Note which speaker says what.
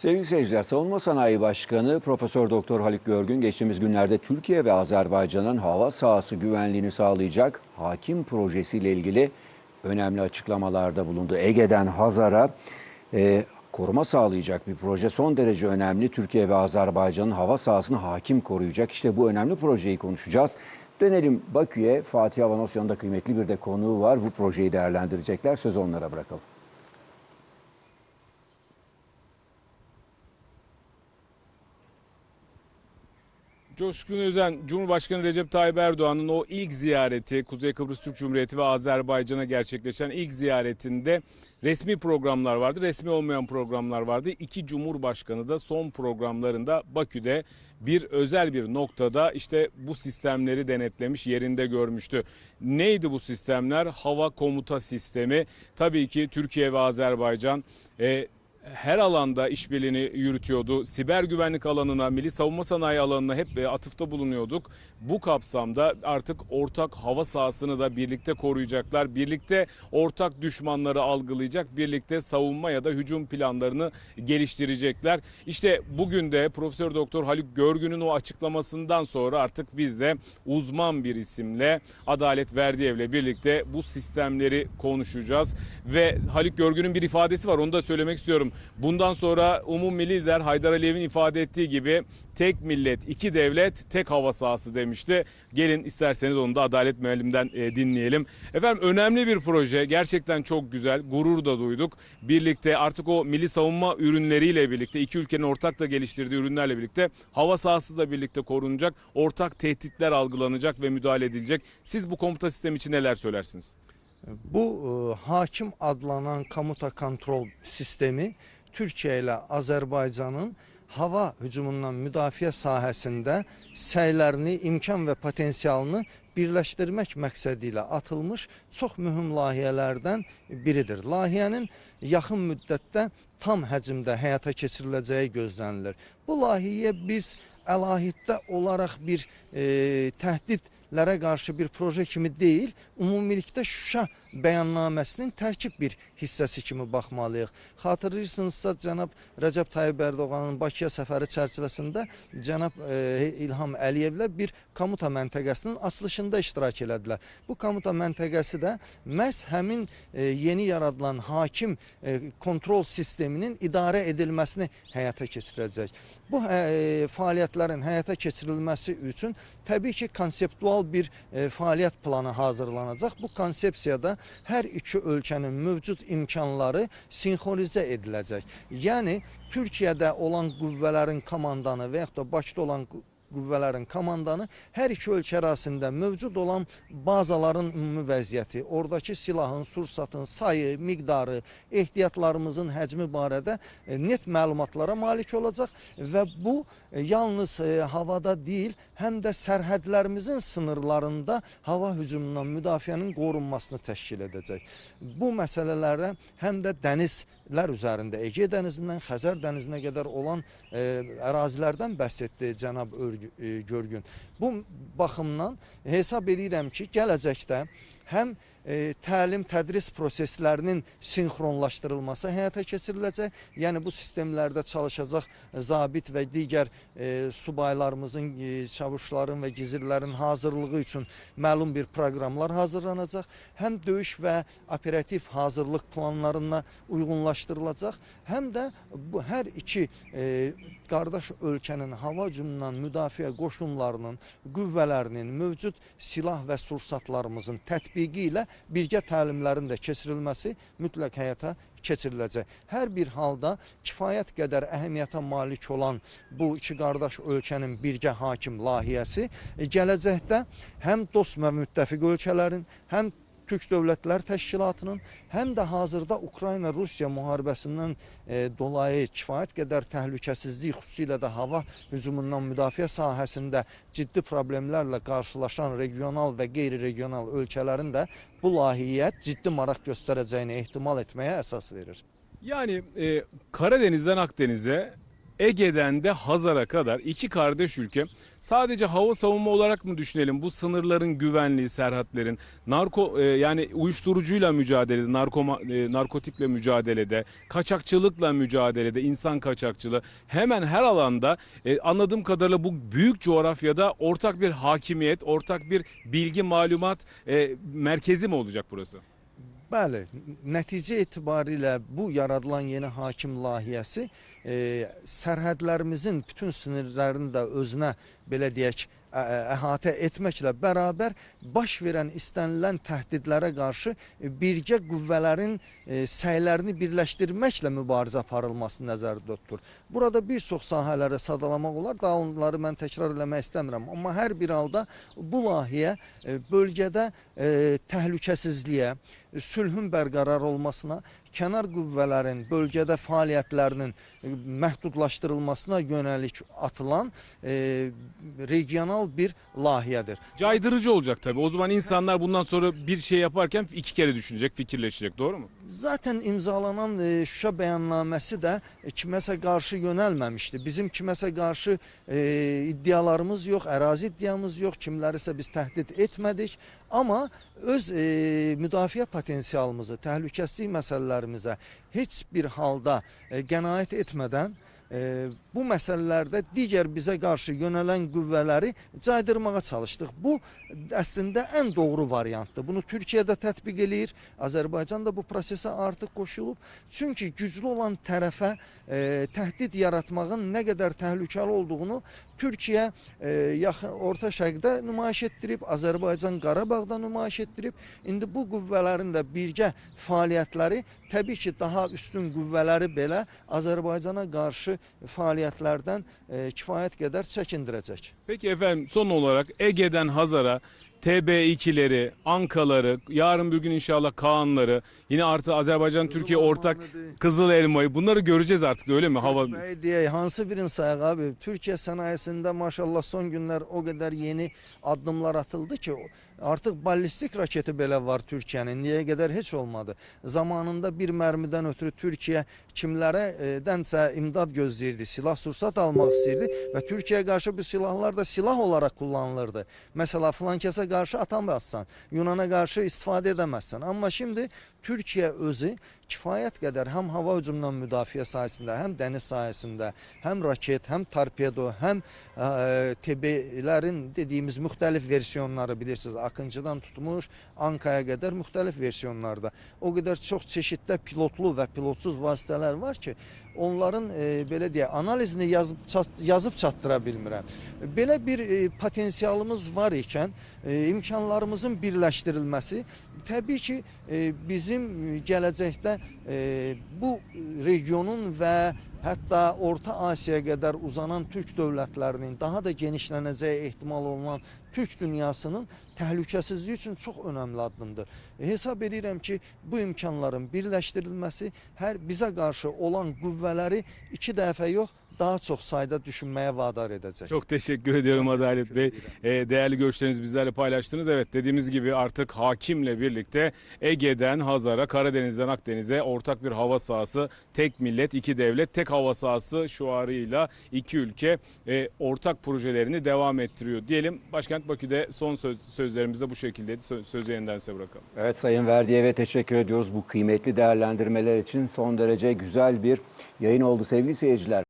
Speaker 1: Sevgili seyirciler, Savunma Sanayi Başkanı Profesör Doktor Haluk Görgün geçtiğimiz günlerde Türkiye ve Azerbaycan'ın hava sahası güvenliğini sağlayacak hakim projesiyle ilgili önemli açıklamalarda bulundu. Ege'den Hazar'a e, koruma sağlayacak bir proje son derece önemli. Türkiye ve Azerbaycan'ın hava sahasını hakim koruyacak. İşte bu önemli projeyi konuşacağız. Dönelim Bakü'ye. Fatih Avanosyan'da kıymetli bir de konuğu var. Bu projeyi değerlendirecekler. Sözü onlara bırakalım.
Speaker 2: Coşkun Özen, Cumhurbaşkanı Recep Tayyip Erdoğan'ın o ilk ziyareti, Kuzey Kıbrıs Türk Cumhuriyeti ve Azerbaycan'a gerçekleşen ilk ziyaretinde resmi programlar vardı, resmi olmayan programlar vardı. İki Cumhurbaşkanı da son programlarında Bakü'de bir özel bir noktada işte bu sistemleri denetlemiş, yerinde görmüştü. Neydi bu sistemler? Hava komuta sistemi. Tabii ki Türkiye ve Azerbaycan e, her alanda işbirliğini yürütüyordu. Siber güvenlik alanına, milli savunma sanayi alanına hep e, atıfta bulunuyorduk. Bu kapsamda artık ortak hava sahasını da birlikte koruyacaklar. Birlikte ortak düşmanları algılayacak, birlikte savunma ya da hücum planlarını geliştirecekler. İşte bugün de Profesör Doktor Haluk Görgün'ün o açıklamasından sonra artık biz de uzman bir isimle Adalet Verdiyev'le birlikte bu sistemleri konuşacağız. Ve Haluk Görgün'ün bir ifadesi var onu da söylemek istiyorum. Bundan sonra umum milli lider Haydar Aliyev'in ifade ettiği gibi tek millet, iki devlet, tek hava sahası demişti. Gelin isterseniz onu da Adalet Müellim'den e, dinleyelim. Efendim önemli bir proje. Gerçekten çok güzel. Gurur da duyduk. Birlikte artık o milli savunma ürünleriyle birlikte iki ülkenin ortak da geliştirdiği ürünlerle birlikte hava sahası da birlikte korunacak. Ortak tehditler algılanacak ve müdahale edilecek. Siz bu komuta sistemi için neler söylersiniz?
Speaker 3: Bu e, hakim adlanan komuta kontrol sistemi Türkiye ile Azərbaycanın hava hücumundan müdafiə sahəsində səylərini, imkan və potensialını birləşdirmək məqsədi ilə atılmış çox mühüm layihələrdən biridir. Layihənin yaxın müddətdə tam həcmdə həyata keçiriləcəyi gözlənilir. Bu layihəyə biz əlahiddə olaraq bir e, təhdidlərə qarşı bir proje kimi deyil, ümumilikdə Şuşa bəyannaməsinin tərkib bir hissəsi kimi baxmalıyıq. Xatırlayırsınızsa cənab Rəcəb Tayyib Ərdoğanın Bakıya səfəri çərçivəsində cənab e, İlham Əliyevlə bir komuta məntəqəsinin açılışında iştirak elədilər. Bu komuta məntəqəsi də məhz həmin e, yeni yaradılan hakim e, kontrol sisteminin idarə edilməsini həyata keçirəcək. Bu e, fəaliyyətlərin həyata keçirilməsi üçün təbii ki, konseptual bir e, fəaliyyət planı hazırlanacaq. Bu konsepsiyada hər iki ölkənin mövcud imkanları sinxronizə ediləcək. Yəni Türkiyədə olan qüvvələrin komandanı və yaxud da Bakıda olan qüvvələrin komandanı hər iki ölkə arasında mövcud olan bazaların ümumi vəziyyəti, oradakı silahın, sursatın sayı, miqdarı, ehtiyatlarımızın həcmi barədə e, net məlumatlara malik olacaq və bu e, yalnız e, havada deyil, həm də sərhədlərimizin sınırlarında hava hücumundan müdafiənin qorunmasını təşkil edəcək. Bu məsələlərə həm də dənizlər üzərində Ege dənizindən Xəzər dənizinə qədər olan e, ərazilərdən bəhs etdi cənab Örgü, e, Görgün. Bu baxımdan hesab edirəm ki, gələcəkdə həm e, təlim tədris proseslərinin sinxronlaşdırılması həyata keçiriləcək. Yəni bu sistemlərdə çalışacaq zabit və digər e, subaylarımızın, e, çavuşların və gizirlərin hazırlığı üçün məlum bir proqramlar hazırlanacaq. Həm döyüş və operativ hazırlıq planlarına uyğunlaşdırılacaq, həm də bu hər iki qardaş ölkənin hava hücumundan müdafiə qoşunlarının, qüvvələrinin, mövcud silah və sursatlarımızın tətbiqi ilə birgə təlimlərin də keçirilməsi mütləq həyata keçiriləcək. Hər bir halda kifayət qədər əhəmiyyətə malik olan bu iki qardaş ölkənin birgə hakim layihəsi e, gələcəkdə həm dost və müttəfiq ölkələrin, həm Türk Dövlətlər Təşkilatının, həm də hazırda Ukrayna-Rusiya müharibəsindən e, dolayı kifayət qədər təhlükəsizlik, xüsusilə də hava hücumundan müdafiə sahəsində ciddi problemlərlə qarşılaşan regional və qeyri-regional ölkələrin də bu layihəyə ciddi maraq göstərəcəyini ehtimal etməyə əsas verir.
Speaker 2: Yani e, Karadeniz'den Akdeniz'e Ege'den de Hazar'a kadar iki kardeş ülke sadece hava savunma olarak mı düşünelim? Bu sınırların güvenliği, serhatlerin, narko e, yani uyuşturucuyla mücadelede, narkoma, e, narkotikle mücadelede, kaçakçılıkla mücadelede, insan kaçakçılığı hemen her alanda e, anladığım kadarıyla bu büyük coğrafyada ortak bir hakimiyet, ortak bir bilgi, malumat e, merkezi mi olacak burası?
Speaker 3: Bəli, nəticə etibarilə bu yaradılan yeni hakim layihəsi e, sərhədlərimizin bütün sınırlarını da özünə belə deyək əhatə etməklə bərabər baş verən istənilən təhdidlərə qarşı birgə qüvvələrin e, səylərini birləşdirməklə mübarizə aparılması nəzərdə tutulur. Burada bir çox sahələrə sadalamaq olar. Daha onları mən təkrar eləmək istəmirəm. Amma hər bir halda bu layihə e, bölgədə e, təhlükəsizliyə, sülhün bərqərar olmasına, kənar qüvvələrin bölgədə fəaliyyətlərinin e, məhdudlaşdırılmasına yönəlik atılan e, regional bir layihədir.
Speaker 2: Caydırıcı olacak tabii. O zaman insanlar bundan sonra bir şey yaparken iki kere düşünecek, fikirleşecek. Doğru mu?
Speaker 3: Zaten imzalanan e, Şuşa bəyannaməsi də e, kiməsə qarşı yönəlməmişdi. Bizim kiməsə qarşı e, iddialarımız yox, ərazi iddiamız yox, kimlərisə biz təhdid etmədik. Amma öz e, müdafiə potensialımızı, təhlükəsizlik məsələlərimizə heç bir halda e, qənaət etmədən e, bu məsələlərdə digər bizə qarşı yönələn qüvvələri caydırmağa çalışdıq. Bu əslində ən doğru variantdır. Bunu Türkiyə də tətbiq eləyir. Azərbaycan da bu prosesə artıq qoşulub. Çünki güclü olan tərəfə e, təhdid yaratmağın nə qədər təhlükəli olduğunu Türkiyə e, yaxın Orta Şərqdə nümayiş etdirib, Azərbaycan Qarabağda nümayiş etdirib. İndi bu qüvvələrin də birgə fəaliyyətləri təbii ki, daha üstün qüvvələri belə Azərbaycana qarşı fəaliyyətlərdən e, kifayət qədər çəkindirəcək.
Speaker 2: Peki efendim son olarak Ege'den Hazar'a TB2'leri, Ankaları, yarın bir gün inşallah Kaanları, yine artı Azerbaycan Türkiye ortak Kızıl Elmayı bunları göreceğiz artık öyle mi? Hava
Speaker 3: deyək, hansı birini sayaq abi? Türkiyə sənayesində maşallah son günlər o qədər yeni addımlar atıldı ki, artıq ballistik raketi belə var Türkiyənin. Niyə qədər heç olmadı. Zamanında bir mərmidən ötürü Türkiyə kimlərə e, imdad gözləyirdi, silah sursat almaq istəyirdi və Türkiyəyə qarşı bu silahlar da silah olaraq kullanılırdı. Məsəla filan kəsə qarşı atamazsan, Yunana qarşı istifadə edəməzsən. Amma şimdi Türkiyə özü kifayət qədər həm hava hücumundan müdafiə sahəsində, həm dəniz sahəsində, həm raket, həm torpedo, həm ə, TB-lərin dediyimiz müxtəlif versiyonları bilirsiniz, Akıncıdan tutmuş Ankaya qədər müxtəlif versiyonlarda. O qədər çox çeşiddə pilotlu və pilotsuz vasitələr var ki, onların e, belə deyək, analizini yazıb çat, yazıb çatdıra bilmirəm. Belə bir e, potensialımız var ikən, e, imkanlarımızın birləşdirilməsi təbii ki, e, bizim gələcəkdə e, bu regionun və hətta Orta Asiyaya qədər uzanan türk dövlətlərinin daha da genişlənəcəyi ehtimal olunan türk dünyasının təhlükəsizliyi üçün çox önəmli addımdır. E, hesab edirəm ki, bu imkanların birləşdirilməsi hər bizə qarşı olan qüvvələri iki dəfə yox, daha çox sayda düşünməyə vadar edəcək.
Speaker 2: Çok teşekkür ediyorum Adalet Bey. Ee, değerli görüşlerinizi bizlerle paylaştınız. Evet dediğimiz gibi artık hakimle birlikte Ege'den Hazar'a, Karadeniz'den Akdeniz'e ortak bir hava sahası, tek millet, iki devlet, tek hava sahası şuarıyla iki ülke e, ortak projelerini devam ettiriyor. Diyelim başkent Bakü'de son söz, sözlerimiz de bu şekildeydi. Sö- sözü yeniden size bırakalım.
Speaker 1: Evet Sayın Verdi'ye teşekkür ediyoruz bu kıymetli değerlendirmeler için. Son derece güzel bir yayın oldu sevgili seyirciler.